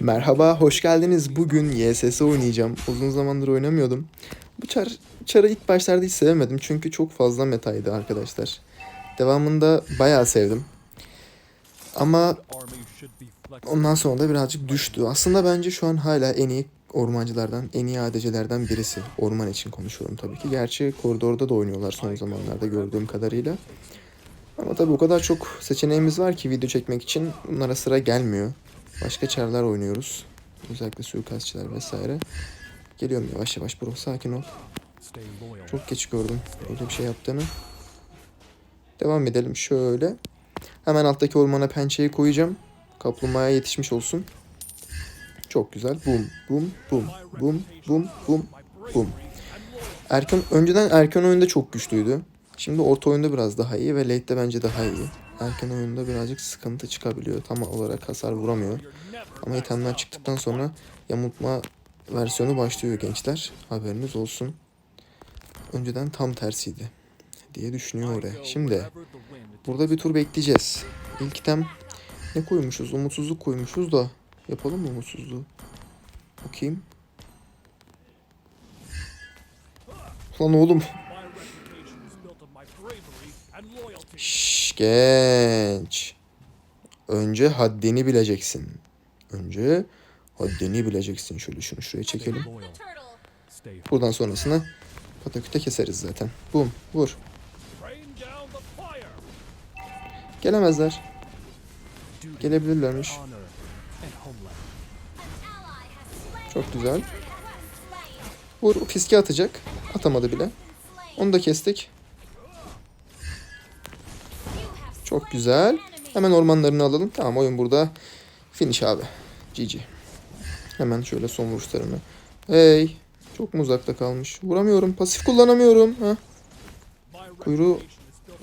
Merhaba, hoş geldiniz. Bugün YSS oynayacağım. Uzun zamandır oynamıyordum. Bu çar, çarı ilk başlarda hiç sevemedim çünkü çok fazla metaydı arkadaşlar. Devamında bayağı sevdim. Ama ondan sonra da birazcık düştü. Aslında bence şu an hala en iyi ormancılardan, en iyi ADC'lerden birisi. Orman için konuşuyorum tabii ki. Gerçi koridorda da oynuyorlar son zamanlarda gördüğüm kadarıyla. Ama tabii o kadar çok seçeneğimiz var ki video çekmek için bunlara sıra gelmiyor. Başka çarlar oynuyoruz. Özellikle suikastçılar vesaire. Geliyorum yavaş yavaş bro sakin ol. Çok geç gördüm öyle bir şey yaptığını. Devam edelim şöyle. Hemen alttaki ormana pençeyi koyacağım. Kaplumbağaya yetişmiş olsun. Çok güzel. Bum bum bum bum bum bum bum. Erken önceden erken oyunda çok güçlüydü. Şimdi orta oyunda biraz daha iyi ve late'de bence daha iyi. Erken oyunda birazcık sıkıntı çıkabiliyor. Tam olarak hasar vuramıyor. Ama itemler çıktıktan sonra yamultma versiyonu başlıyor gençler. Haberiniz olsun. Önceden tam tersiydi diye düşünüyor oraya. Şimdi burada bir tur bekleyeceğiz. İlk item ne koymuşuz? Umutsuzluk koymuşuz da yapalım mı umutsuzluğu? Bakayım. Lan oğlum. Genç. Önce haddini bileceksin. Önce haddini bileceksin. Şöyle şunu şuraya çekelim. Buradan sonrasını pataküte keseriz zaten. Bum vur. Gelemezler. Gelebilirlermiş. Çok güzel. Vur fiske atacak. Atamadı bile. Onu da kestik. Çok güzel. Hemen ormanlarını alalım. Tamam oyun burada. Finish abi. GG. Hemen şöyle son vuruşlarımı. Hey. Çok mu uzakta kalmış? Vuramıyorum. Pasif kullanamıyorum. Ha. Kuyruğu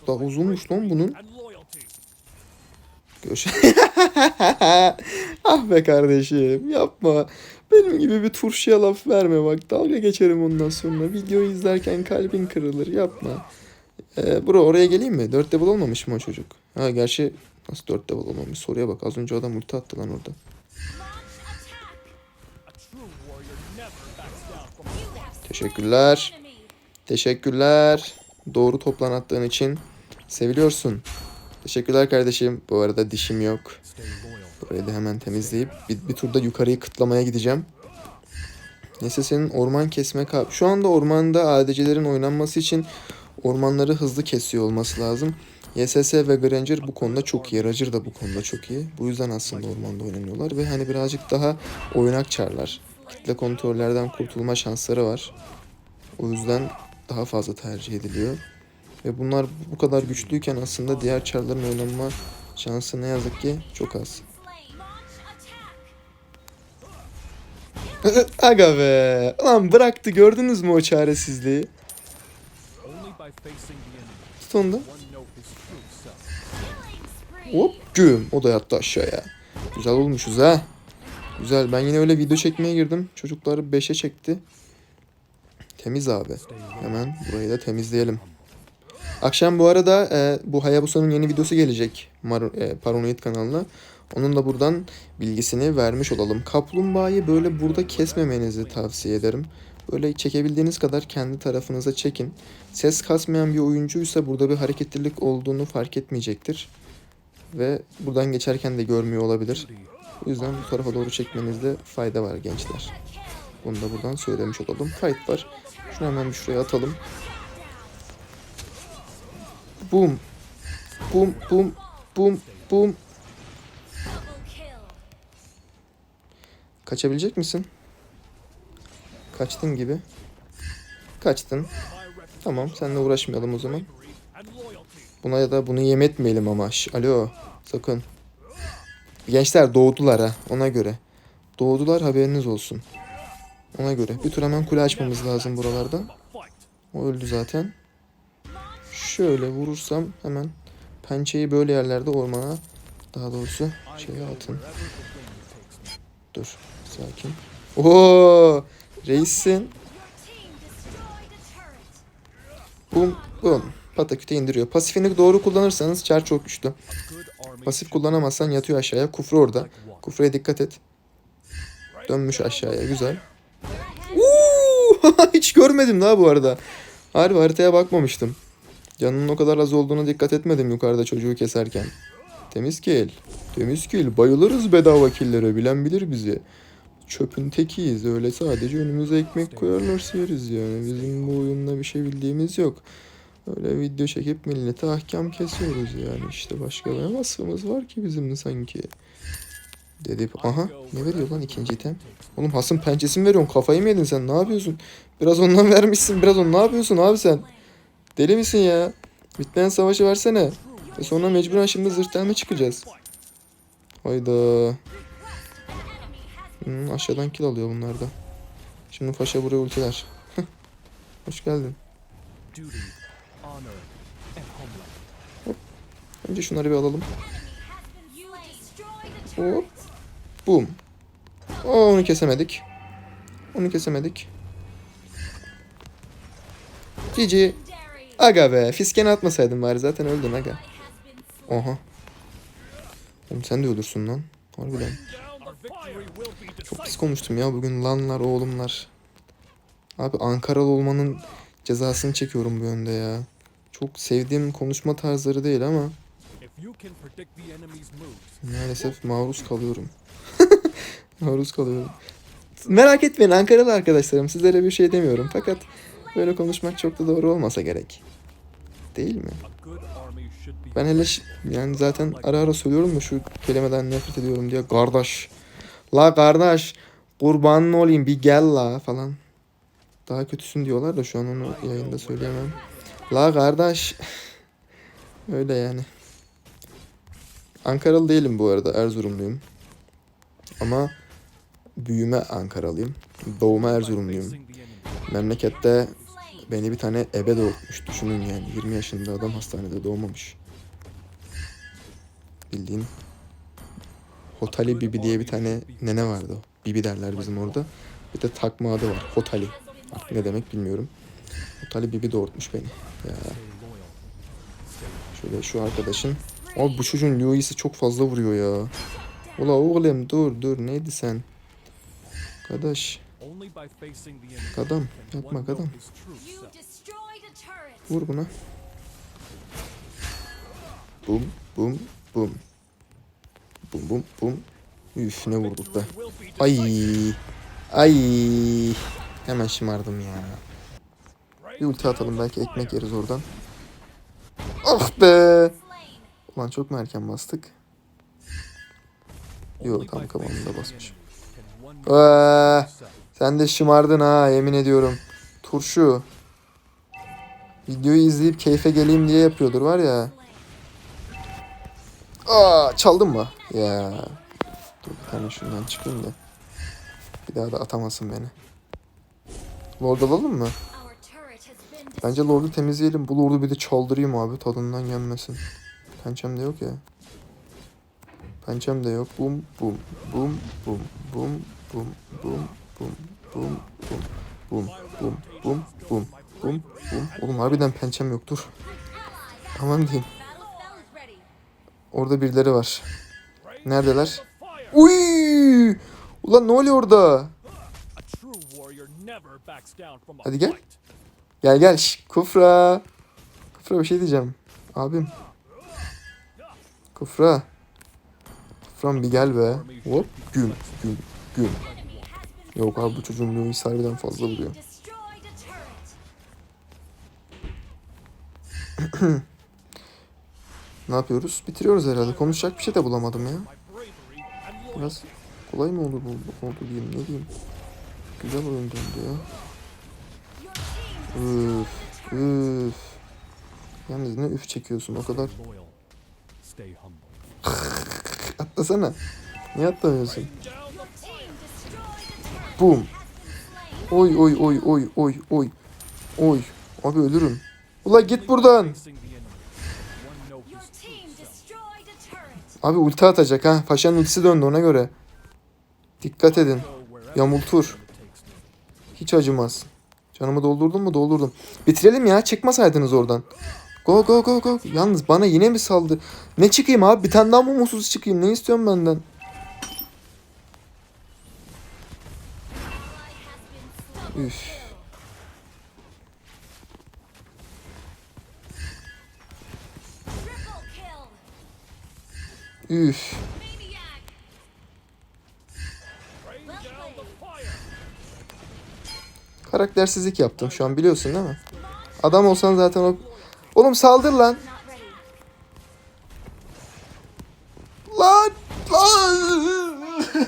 daha uzunmuş lan bunun. Görüş. ah be kardeşim yapma. Benim gibi bir turşuya laf verme bak. Dalga geçerim ondan sonra. Videoyu izlerken kalbin kırılır. Yapma. Ee, bro oraya geleyim mi? 4 level olmamış mı o çocuk? Ha gerçi nasıl 4 level olmamış? Soruya bak. Az önce adam ulti attı lan orada. Teşekkürler. Teşekkürler. Doğru toplan attığın için. Seviliyorsun. Teşekkürler kardeşim. Bu arada dişim yok. Burayı da hemen temizleyip bir, bir turda yukarıyı kıtlamaya gideceğim. Neyse senin orman kesme kab... Şu anda ormanda ADC'lerin oynanması için ormanları hızlı kesiyor olması lazım. YSS ve Granger bu konuda çok iyi. Roger da bu konuda çok iyi. Bu yüzden aslında ormanda oynanıyorlar ve hani birazcık daha oynak çarlar. Kitle kontrollerden kurtulma şansları var. O yüzden daha fazla tercih ediliyor. Ve bunlar bu kadar güçlüyken aslında diğer çarların oynanma şansı ne yazık ki çok az. Aga be. Ulan bıraktı gördünüz mü o çaresizliği? Tut. Hop güm. O da yattı aşağıya. Güzel olmuşuz ha. Güzel. Ben yine öyle video çekmeye girdim. Çocukları 5'e çekti. Temiz abi. Hemen burayı da temizleyelim. Akşam bu arada e, bu Hayabusa'nın yeni videosu gelecek. Mar- e, Paranoid kanalına. Onun da buradan bilgisini vermiş olalım. Kaplumbağayı böyle burada kesmemenizi tavsiye ederim. Böyle çekebildiğiniz kadar kendi tarafınıza çekin. Ses kasmayan bir oyuncuysa burada bir hareketlilik olduğunu fark etmeyecektir. Ve buradan geçerken de görmüyor olabilir. O yüzden bu tarafa doğru çekmenizde fayda var gençler. Bunu da buradan söylemiş olalım. Fight var. Şunu hemen bir şuraya atalım. Boom. Boom, boom, boom, boom. Kaçabilecek misin? Kaçtın gibi. Kaçtın. Tamam, seninle uğraşmayalım o zaman. Buna ya da bunu yem etmeyelim ama. Şş, alo, sakın. Gençler doğdular ha, ona göre. Doğdular haberiniz olsun. Ona göre. Bir tur hemen kule açmamız lazım buralarda. O öldü zaten. Şöyle vurursam hemen pençeyi böyle yerlerde ormana daha doğrusu şeye atın. Dur sakin. Oo reissin. Bum bum. Pataküte indiriyor. Pasifini doğru kullanırsanız çar çok güçlü. Pasif kullanamazsan yatıyor aşağıya. Kufra orada. Kufraya dikkat et. Dönmüş aşağıya güzel. Uuu! Hiç görmedim daha bu arada. Harbi haritaya bakmamıştım. Canının o kadar az olduğuna dikkat etmedim yukarıda çocuğu keserken. Temiz kill. Temiz kill. Bayılırız bedava killere. Bilen bilir bizi. Çöpün tekiyiz. Öyle sadece önümüze ekmek koyarlarsa yeriz yani. Bizim bu oyunla bir şey bildiğimiz yok. Öyle video çekip millete ahkam kesiyoruz yani. İşte başka ne vasfımız var ki bizim sanki. Dedi. Aha ne veriyor lan ikinci item? Oğlum hasım pençesi mi veriyorsun? Kafayı mı yedin sen? Ne yapıyorsun? Biraz ondan vermişsin. Biraz onu ne yapıyorsun abi sen? Deli misin ya? Bitmeyen savaşı versene. Ve sonra mecburen şimdi zırhtelme çıkacağız. Hayda. Hmm, aşağıdan kill alıyor bunlar da. Şimdi Faşa buraya ultiler. Hoş geldin. homeland. Önce şunları bir alalım. Hop. Boom. Oo, onu kesemedik. Onu kesemedik. Cici. Aga be. Fiskeni atmasaydın bari zaten öldün aga. Oha. Oğlum sen de ölürsün lan. Harbiden. Çok pis konuştum ya bugün lanlar oğlumlar. Abi Ankaralı olmanın cezasını çekiyorum bu yönde ya. Çok sevdiğim konuşma tarzları değil ama maalesef maruz kalıyorum. maruz kalıyorum. Merak etmeyin Ankaralı arkadaşlarım sizlere bir şey demiyorum fakat böyle konuşmak çok da doğru olmasa gerek. Değil mi? Ben hele yani zaten ara ara söylüyorum da şu kelimeden nefret ediyorum diye kardeş. La kardeş kurbanın olayım bir gel la falan. Daha kötüsün diyorlar da şu an onu yayında söyleyemem. La kardeş. Öyle yani. Ankaralı değilim bu arada Erzurumluyum. Ama büyüme Ankaralıyım. Doğuma Erzurumluyum. Memlekette. Beni bir tane ebe doğurtmuş. Düşünün yani 20 yaşında adam hastanede doğmamış. Bildiğin Hotali Bibi diye bir tane nene vardı. Bibi derler bizim orada. Bir de takma adı var. Hotali. Artık ne demek bilmiyorum. Hotali Bibi doğurtmuş beni. Ya şöyle şu arkadaşın. Abi bu çocuğun Louis'i çok fazla vuruyor ya. Ula oğlum dur dur neydi sen? Arkadaş kadam yapma kadam. Vur buna. Bum bum bum. Bum bum bum. Üf ne vurduk be Ay. Ay. Hemen şımardım ya. Bir ulti atalım belki ekmek yeriz oradan. Ah be. Ulan çok mu erken bastık? Only Yo by tam kafamda the basmış. enemy can one know Eee, his true self. sen de şımardın ha yemin ediyorum. Turşu. Videoyu izleyip keyfe geleyim diye yapıyordur var ya. Aa çaldın mı? Ya. Dur bir tane şundan çıkayım da. Bir daha da atamasın beni. Lord alalım mı? Bence. Lord'u temizleyelim. Bu Lord'u bir de çaldırayım abi. Tadından yenmesin. Pençem de yok ya. Pençem de yok. Bum bum bum bum bum bum bum bum bum bum bum bum bum bum bum bum. Oğlum harbiden pençem yok dur. Aman diyeyim. Orada birileri var. Neredeler? Uy! Ulan ne oluyor orada? Hadi gel. Gel gel. Şş, Kufra. Kufra bir şey diyeceğim. Abim. Kufra. Kufram bir gel be. Hop. Güm. Güm. Güm. Yok abi bu çocuğun Louis harbiden fazla vuruyor. Ne yapıyoruz? Bitiriyoruz herhalde. Konuşacak bir şey de bulamadım ya. Biraz kolay mı oldu bu oldu diyeyim ne diyeyim. Güzel oyun döndü ya. Üf. Üf. Yalnız ne üf çekiyorsun o kadar. Atlasana. Niye atlamıyorsun? Boom. Oy oy oy oy oy oy. Oy. Abi ölürüm. Ula git buradan. Abi ulti atacak ha. Paşa'nın ultisi döndü ona göre. Dikkat edin. Yamultur. Hiç acımaz. Canımı doldurdun mu? Doldurdum. Bitirelim ya. Çıkmasaydınız oradan. Go go go go. Yalnız bana yine mi saldı? Ne çıkayım abi? Bir tane daha mı mutsuz çıkayım? Ne istiyorsun benden? Üf. Triple kill. Üf. Karaktersizlik yaptım şu an biliyorsun değil mi? Adam olsan zaten o... Oğlum saldır lan. Lan! Lan!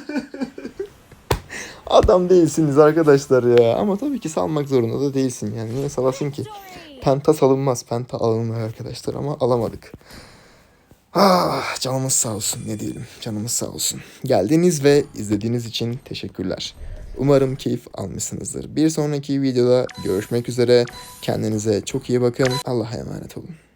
Adam değilsiniz arkadaşlar ya. Ama tabii ki salmak zorunda da değilsin yani. Niye salasın ki? Penta salınmaz. Penta alınır arkadaşlar ama alamadık. Ah, canımız sağ olsun ne diyelim. Canımız sağ olsun. Geldiğiniz ve izlediğiniz için teşekkürler. Umarım keyif almışsınızdır. Bir sonraki videoda görüşmek üzere. Kendinize çok iyi bakın. Allah'a emanet olun.